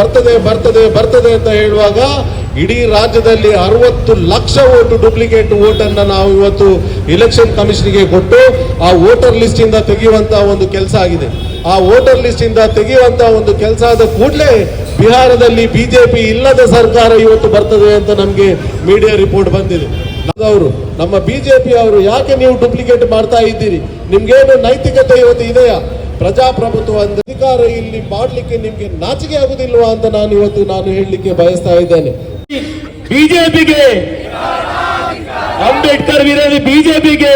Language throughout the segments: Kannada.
ಬರ್ತದೆ ಬರ್ತದೆ ಬರ್ತದೆ ಅಂತ ಹೇಳುವಾಗ ಇಡೀ ರಾಜ್ಯದಲ್ಲಿ ಅರವತ್ತು ಲಕ್ಷ ಓಟು ಡೂಪ್ಲಿಕೇಟ್ ವೋಟ್ ಅನ್ನ ನಾವು ಇವತ್ತು ಇಲೆಕ್ಷನ್ ಕಮಿಷನ್ಗೆ ಕೊಟ್ಟು ಆ ವೋಟರ್ ಲಿಸ್ಟ್ ಇಂದ ತೆಗೆಯುವಂತ ಒಂದು ಕೆಲಸ ಆಗಿದೆ. ಆ ವೋಟರ್ ಲಿಸ್ಟ್ ಇಂದ ತೆಗೆಯುವಂತ ಒಂದು ಕೆಲಸ ಆದ ಕೂಡಲೇ ಬಿಹಾರದಲ್ಲಿ ಬಿಜೆಪಿ ಇಲ್ಲದ ಸರ್ಕಾರ ಇವತ್ತು ಬರ್ತದೆ ಅಂತ ನಮಗೆ ಮೀಡಿಯಾ ರಿಪೋರ್ಟ್ ಬಂದಿದೆ. ಅವರು, ನಮ್ಮ ಬಿಜೆಪಿ ಅವರು ಯಾಕೆ ನೀವು ಡೂಪ್ಲಿಕೇಟ್ ಮಾಡ್ತಾ ಇದ್ದೀರಿ? ನಿಮ್ಗೇನು ನೈತಿಕತೆ ಇವತ್ತು ಇದೆಯಾ? ಪ್ರಜಾಪ್ರಭುತ್ವ ಅಂದ್ರೆ ಅಧಿಕಾರ ಇಲ್ಲಿ ಮಾಡಲಿಕ್ಕೆ ನಿಮ್ಗೆ ನಾಚಿಕೆ ಆಗುದಿಲ್ವಾ ಅಂತ ನಾನು ಇವತ್ತು ನಾನು ಹೇಳಲಿಕ್ಕೆ ಬಯಸ್ತಾ ಇದ್ದೇನೆ. ಬಿಜೆಪಿಗೆ ಅಂಬೇಡ್ಕರ್ ವಿರೋಧಿ ಬಿಜೆಪಿಗೆ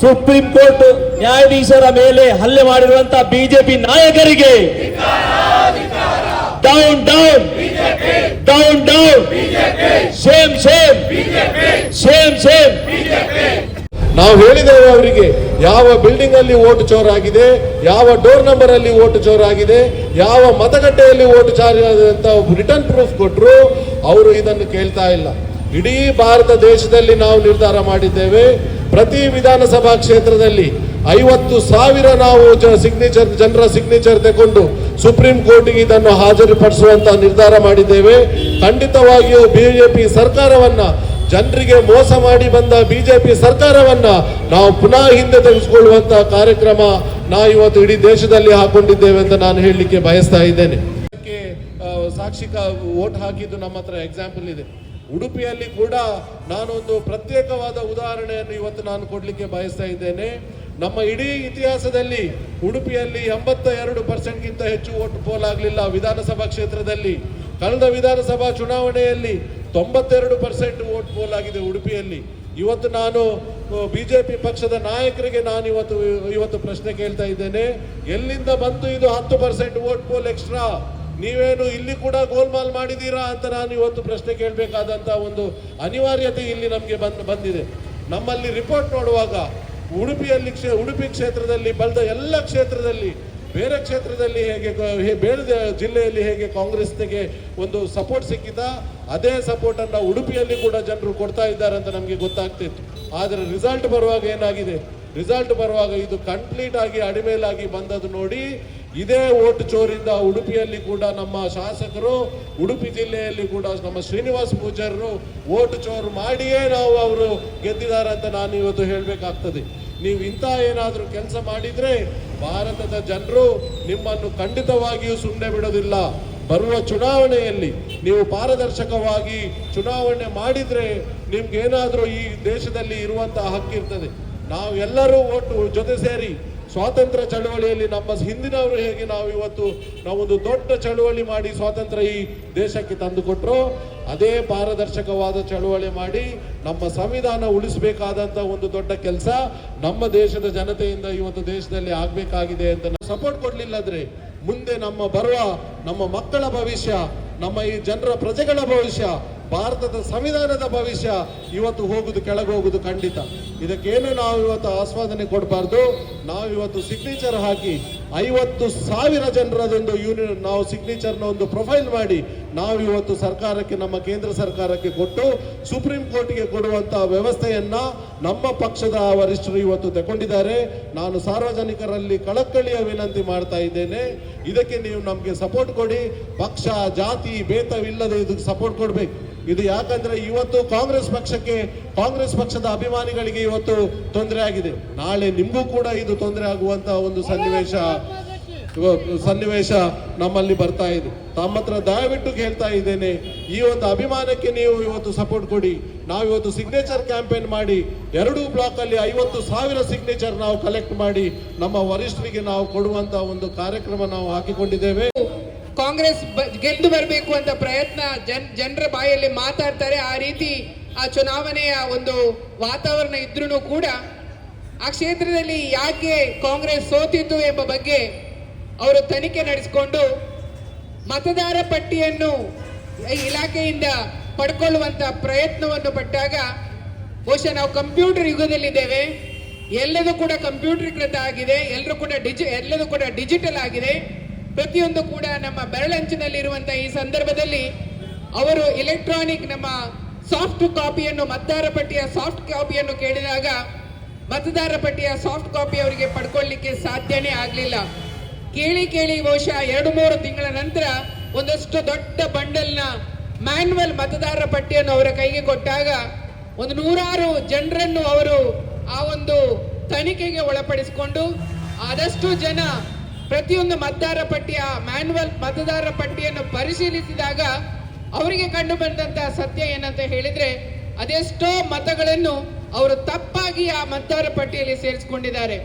ಸುಪ್ರೀಂ ಕೋರ್ಟ್ ನ್ಯಾಯಾಧೀಶರ ಮೇಲೆ ಹಲ್ಲೆ ಮಾಡಿರುವಂತಹ ಬಿಜೆಪಿ ನಾಯಕರಿಗೆ down down down down same same same same ನಾವು ಹೇಳಿದೆವು ಅವರಿಗೆ ಯಾವ ಬಿಲ್ಡಿಂಗ್ ಅಲ್ಲಿ ಓಟ್ ಆಗಿದೆ ಯಾವ ಡೋರ್ ನಂಬರ್ ಅಲ್ಲಿ ಓಟ್ ಆಗಿದೆ ಯಾವ ಮತಗಟ್ಟೆಯಲ್ಲಿ ಓಟ್ ಚಾರಿ ಅಂತ ರಿಟರ್ನ್ ಪ್ರೂಫ್ ಕೊಟ್ಟರು ಅವರು ಇದನ್ನು ಕೇಳ್ತಾ ಇಲ್ಲ. ಇಡೀ ಭಾರತ ದೇಶದಲ್ಲಿ ನಾವು ನಿರ್ಧಾರ ಮಾಡಿದ್ದೇವೆ, ಪ್ರತಿ ವಿಧಾನಸಭಾ ಕ್ಷೇತ್ರದಲ್ಲಿ ಐವತ್ತು ಸಾವಿರ ನಾವು ಸಿಗ್ನೇಚರ್ ಜನರ ಸಿಗ್ನೇಚರ್ ತಗೊಂಡು ಸುಪ್ರೀಂ ಕೋರ್ಟ್ಗೆ ಇದನ್ನು ಹಾಜರುಪಡಿಸುವಂತ ನಿರ್ಧಾರ ಮಾಡಿದ್ದೇವೆ. ಖಂಡಿತವಾಗಿಯೂ ಬಿಜೆಪಿ ಸರ್ಕಾರವನ್ನ ಜನರಿಗೆ ಮೋಸ ಮಾಡಿ ಬಂದ ಬಿಜೆಪಿ ಸರ್ಕಾರವನ್ನ ನಾವು ಪುನಃ ಹಿಂದೆ ತೆಗೆದುಕೊಳ್ಳುವಂತಹ ಕಾರ್ಯಕ್ರಮ ನಾವು ಇವತ್ತು ಇಡೀ ದೇಶದಲ್ಲಿ ಹಾಕೊಂಡಿದ್ದೇವೆ ಅಂತ ನಾನು ಹೇಳಲಿಕ್ಕೆ ಬಯಸ್ತಾ ಇದ್ದೇನೆ. ಸಾಕ್ಷಿಕ ವೋಟ್ ಹಾಕಿದ್ದು ನಮ್ಮ ಹತ್ರ ಎಕ್ಸಾಂಪಲ್ ಇದೆ. ಉಡುಪಿಯಲ್ಲಿ ಕೂಡ ನಾನೊಂದು ಪ್ರತ್ಯೇಕವಾದ ಉದಾಹರಣೆಯನ್ನು ಇವತ್ತು ನಾನು ಕೊಡಲಿಕ್ಕೆ ಬಯಸ್ತಾ ಇದ್ದೇನೆ. ನಮ್ಮ ಇಡೀ ಇತಿಹಾಸದಲ್ಲಿ ಉಡುಪಿಯಲ್ಲಿ ಎಂಬತ್ತ ಎರಡು ಪರ್ಸೆಂಟ್ಗಿಂತ ಹೆಚ್ಚು ವೋಟ್ ಪೋಲ್ ಆಗಲಿಲ್ಲ ವಿಧಾನಸಭಾ ಕ್ಷೇತ್ರದಲ್ಲಿ. ಕಳೆದ ವಿಧಾನಸಭಾ ಚುನಾವಣೆಯಲ್ಲಿ ತೊಂಬತ್ತೆರಡು ಪರ್ಸೆಂಟ್ ವೋಟ್ ಪೋಲ್ ಆಗಿದೆ ಉಡುಪಿಯಲ್ಲಿ. ಇವತ್ತು ನಾನು ಬಿ ಜೆ ಪಿ ಪಕ್ಷದ ನಾಯಕರಿಗೆ ನಾನು ಇವತ್ತು ಇವತ್ತು ಪ್ರಶ್ನೆ ಕೇಳ್ತಾ ಇದ್ದೇನೆ. ಎಲ್ಲಿಂದ ಬಂತು ಇದು ಹತ್ತು ಪರ್ಸೆಂಟ್ ವೋಟ್ ಪೋಲ್ ಎಕ್ಸ್ಟ್ರಾ? ನೀವೇನು ಇಲ್ಲಿ ಕೂಡ ಗೋಲ್ಮಾಲ್ ಮಾಡಿದೀರಾ ಅಂತ ನಾನು ಇವತ್ತು ಪ್ರಶ್ನೆ ಕೇಳಬೇಕಾದಂತ ಒಂದು ಅನಿವಾರ್ಯತೆ ಇಲ್ಲಿ ನಮಗೆ ಬಂದ್, ಬಂದಿದೆ. ನಮ್ಮಲ್ಲಿ ರಿಪೋರ್ಟ್ ನೋಡುವಾಗ ಉಡುಪಿಯಲ್ಲಿ ಕ್ಷೇ, ಉಡುಪಿ ಕ್ಷೇತ್ರದಲ್ಲಿ ಬಲ್ದ ಎಲ್ಲ ಕ್ಷೇತ್ರದಲ್ಲಿ, ಬೇರೆ ಕ್ಷೇತ್ರದಲ್ಲಿ ಹೇಗೆ ಬೇರೆ ಜಿಲ್ಲೆಯಲ್ಲಿ ಹೇಗೆ ಕಾಂಗ್ರೆಸ್ನಿಗೆ ಒಂದು ಸಪೋರ್ಟ್ ಸಿಕ್ಕಿತ ಅದೇ ಸಪೋರ್ಟ್ ಅನ್ನ ಉಡುಪಿಯಲ್ಲಿ ಕೂಡ ಜನರು ಕೊಡ್ತಾ ಇದ್ದಾರೆ ಅಂತ ನಮಗೆ ಗೊತ್ತಾಗ್ತಿತ್ತು. ಆದರೆ ರಿಸಲ್ಟ್ ಬರುವಾಗ ಏನಾಗಿದೆ? ರಿಸಲ್ಟ್ ಬರುವಾಗ ಇದು ಕಂಪ್ಲೀಟ್ ಆಗಿ ಅಡಿಮೇಲಾಗಿ ಬಂದದ್ದು ನೋಡಿ, ಇದೇ ಓಟ್ ಚೋರಿಂದ ಉಡುಪಿಯಲ್ಲಿ ಕೂಡ ನಮ್ಮ ಶಾಸಕರು, ಉಡುಪಿ ಜಿಲ್ಲೆಯಲ್ಲಿ ಕೂಡ ನಮ್ಮ ಶ್ರೀನಿವಾಸ್ ಪೂಜಾರರು ಓಟ್ ಚೋರು ಮಾಡಿಯೇ ನಾವು ಅವರು ಗೆದ್ದಿದ್ದಾರೆ ಅಂತ ನಾನು ಇವತ್ತು ಹೇಳಬೇಕಾಗ್ತದೆ. ನೀವು ಇಂಥ ಏನಾದರೂ ಕೆಲಸ ಮಾಡಿದರೆ ಭಾರತದ ಜನರು ನಿಮ್ಮನ್ನು ಖಂಡಿತವಾಗಿಯೂ ಸುಮ್ಮನೆ ಬಿಡೋದಿಲ್ಲ. ಬರುವ ಚುನಾವಣೆಯಲ್ಲಿ ನೀವು ಪಾರದರ್ಶಕವಾಗಿ ಚುನಾವಣೆ ಮಾಡಿದ್ರೆ ನಿಮ್ಗೇನಾದರೂ ಈ ದೇಶದಲ್ಲಿ ಇರುವಂತಹ ಹಕ್ಕಿರ್ತದೆ ನಾವು ಎಲ್ಲರೂ ಒಟ್ಟು ಜೊತೆ ಸೇರಿ ಸ್ವಾತಂತ್ರ್ಯ ಚಳವಳಿಯಲ್ಲಿ ನಮ್ಮ ಹಿಂದಿನವರು ಹೇಗೆ ನಾವು ಇವತ್ತು ನಾವೊಂದು ದೊಡ್ಡ ಚಳುವಳಿ ಮಾಡಿ ಸ್ವಾತಂತ್ರ್ಯ ಈ ದೇಶಕ್ಕೆ ತಂದುಕೊಟ್ರು, ಅದೇ ಪಾರದರ್ಶಕವಾದ ಚಳುವಳಿ ಮಾಡಿ ನಮ್ಮ ಸಂವಿಧಾನ ಉಳಿಸಬೇಕಾದಂತ ಒಂದು ದೊಡ್ಡ ಕೆಲಸ ನಮ್ಮ ದೇಶದ ಜನತೆಯಿಂದ ಇವತ್ತು ದೇಶದಲ್ಲಿ ಆಗ್ಬೇಕಾಗಿದೆ ಅಂತ ಸಪೋರ್ಟ್ ಕೊಡ್ಲಿಲ್ಲದ್ರೆ ಮುಂದೆ ನಮ್ಮ ಬರುವ ನಮ್ಮ ಮಕ್ಕಳ ಭವಿಷ್ಯ, ನಮ್ಮ ಈ ಜನರ ಪ್ರಜೆಗಳ ಭವಿಷ್ಯ, ಭಾರತದ ಸಂವಿಧಾನದ ಭವಿಷ್ಯ ಇವತ್ತು ಹೋಗುದು, ಕೆಳಗೋಗುದು ಖಂಡಿತ. ಇದಕ್ಕೇನು ನಾವು ಇವತ್ತು ಆಸ್ವಾದನೆ ಕೊಡಬಾರ್ದು. ನಾವು ಇವತ್ತು ಸಿಗ್ನೇಚರ್ ಹಾಕಿ ಐವತ್ತು ಸಾವಿರ ಜನರದೊಂದು ಯೂನಿಯನ್ ನಾವು ಸಿಗ್ನೇಚರ್ನ ಒಂದು ಪ್ರೊಫೈಲ್ ಮಾಡಿ, ನಾವು ಇವತ್ತು ಸರ್ಕಾರಕ್ಕೆ, ನಮ್ಮ ಕೇಂದ್ರ ಸರ್ಕಾರಕ್ಕೆ ಕೊಟ್ಟು, ಸುಪ್ರೀಂ ಕೋರ್ಟ್ಗೆ ಕೊಡುವಂತಹ ವ್ಯವಸ್ಥೆಯನ್ನ ನಮ್ಮ ಪಕ್ಷದ ವರಿಷ್ಠರು ಇವತ್ತು ತಗೊಂಡಿದ್ದಾರೆ. ನಾನು ಸಾರ್ವಜನಿಕರಲ್ಲಿ ಕಳಕಳಿಯ ವಿನಂತಿ ಮಾಡ್ತಾ ಇದ್ದೇನೆ. ಇದಕ್ಕೆ ನೀವು ನಮಗೆ ಸಪೋರ್ಟ್ ಕೊಡಿ. ಪಕ್ಷ, ಜಾತಿ, ಭೇದವಿಲ್ಲದೆ ಇದಕ್ಕೆ ಸಪೋರ್ಟ್ ಕೊಡ್ಬೇಕು. ಇದು ಯಾಕಂದ್ರೆ ಇವತ್ತು ಕಾಂಗ್ರೆಸ್ ಪಕ್ಷಕ್ಕೆ, ಕಾಂಗ್ರೆಸ್ ಪಕ್ಷದ ಅಭಿಮಾನಿಗಳಿಗೆ ಇವತ್ತು ತೊಂದರೆ ಆಗಿದೆ. ನಾಳೆ ನಿಮಗೂ ಕೂಡ ಇದು ತೊಂದರೆ ಆಗುವಂತ ಒಂದು ಸನ್ನಿವೇಶ ಸನ್ನಿವೇಶ ನಮ್ಮಲ್ಲಿ ಬರ್ತಾ ಇದೆ. ತಮ್ಮ ಹತ್ರ ದಯವಿಟ್ಟು ಕೇಳ್ತಾ ಇದ್ದೇನೆ, ಈ ಒಂದು ಅಭಿಮಾನಕ್ಕೆ ನೀವು ಇವತ್ತು ಸಪೋರ್ಟ್ ಕೊಡಿ. ನಾವು ಇವತ್ತು ಸಿಗ್ನೇಚರ್ ಕ್ಯಾಂಪೇನ್ ಮಾಡಿ, ಎರಡೂ ಬ್ಲಾಕ್ ಅಲ್ಲಿ ಐವತ್ತು ಸಾವಿರ ಸಿಗ್ನೇಚರ್ ನಾವು ಕಲೆಕ್ಟ್ ಮಾಡಿ, ನಮ್ಮ ವರಿಷ್ಠರಿಗೆ ನಾವು ಕೊಡುವಂತ ಒಂದು ಕಾರ್ಯಕ್ರಮ ನಾವು ಹಾಕಿಕೊಂಡಿದ್ದೇವೆ. ಕಾಂಗ್ರೆಸ್ ಗೆದ್ದು ಬರಬೇಕು ಅಂತ ಪ್ರಯತ್ನ ಜನ್, ಜನರ ಬಾಯಲ್ಲಿ ಮಾತಾಡ್ತಾರೆ, ಆ ರೀತಿ ಆ ಚುನಾವಣೆಯ ಒಂದು ವಾತಾವರಣ ಇದ್ರೂ ಕೂಡ ಆ ಕ್ಷೇತ್ರದಲ್ಲಿ ಯಾಕೆ ಕಾಂಗ್ರೆಸ್ ಸೋತಿತ್ತು ಎಂಬ ಬಗ್ಗೆ ಅವರು ತನಿಖೆ ನಡೆಸಿಕೊಂಡು ಮತದಾರ ಪಟ್ಟಿಯನ್ನು ಇಲಾಖೆಯಿಂದ ಪಡ್ಕೊಳ್ಳುವಂತ ಪ್ರಯತ್ನವನ್ನು ಪಟ್ಟಾಗ ಬಹುಶಃ ನಾವು ಕಂಪ್ಯೂಟರ್ ಯುಗದಲ್ಲಿದ್ದೇವೆ. ಎಲ್ಲದೂ ಕೂಡ ಕಂಪ್ಯೂಟರೀಕೃತ ಆಗಿದೆ. ಎಲ್ಲರೂ ಕೂಡ ಡಿಜಿ, ಎಲ್ಲದೂ ಕೂಡ ಡಿಜಿಟಲ್ ಆಗಿದೆ. ಪ್ರತಿಯೊಂದು ಕೂಡ ನಮ್ಮ ಬೆರಳಂಚಿನಲ್ಲಿರುವಂತಹ ಈ ಸಂದರ್ಭದಲ್ಲಿ ಅವರು ಎಲೆಕ್ಟ್ರಾನಿಕ್ ನಮ್ಮ ಸಾಫ್ಟ್ ಕಾಪಿಯನ್ನು ಮತದಾರ ಪಟ್ಟಿಯ ಸಾಫ್ಟ್ ಕಾಪಿಯನ್ನು ಕೇಳಿದಾಗ ಮತದಾರ ಪಟ್ಟಿಯ ಸಾಫ್ಟ್ ಕಾಪಿ ಅವರಿಗೆ ಪಡ್ಕೊಳ್ಳಿಕ್ಕೆ ಸಾಧ್ಯನೇ ಆಗಲಿಲ್ಲ. ಕೇಳಿ ಕೇಳಿ ಬಹುಶಃ ಎರಡು ಮೂರು ತಿಂಗಳ ನಂತರ ಒಂದಷ್ಟು ದೊಡ್ಡ ಬಂಡಲ್ನ ಮ್ಯಾನ್ಯುವಲ್ ಮತದಾರರ ಪಟ್ಟಿಯನ್ನು ಅವರ ಕೈಗೆ ಕೊಟ್ಟಾಗ ಒಂದು ನೂರಾರು ಜನರನ್ನು ಅವರು ಆ ಒಂದು ತನಿಖೆಗೆ ಒಳಪಡಿಸಿಕೊಂಡು ಆದಷ್ಟು ಜನ ಪ್ರತಿಯೊಂದು ಮತದಾರ ಪಟ್ಟಿಯ ಮ್ಯಾನ್ಯುವಲ್ ಮತದಾರ ಪಟ್ಟಿಯನ್ನು ಪರಿಶೀಲಿಸಿದಾಗ ಅವರಿಗೆ ಕಂಡು ಬಂದಂತಹ ಸತ್ಯ ಏನಂತ ಹೇಳಿದ್ರೆ, ಅದೆಷ್ಟೋ ಮತಗಳನ್ನು ಅವರು ತಪ್ಪಾಗಿ ಆ ಮತದಾರ ಪಟ್ಟಿಯಲ್ಲಿ ಸೇರಿಸಿಕೊಂಡಿದ್ದಾರೆ.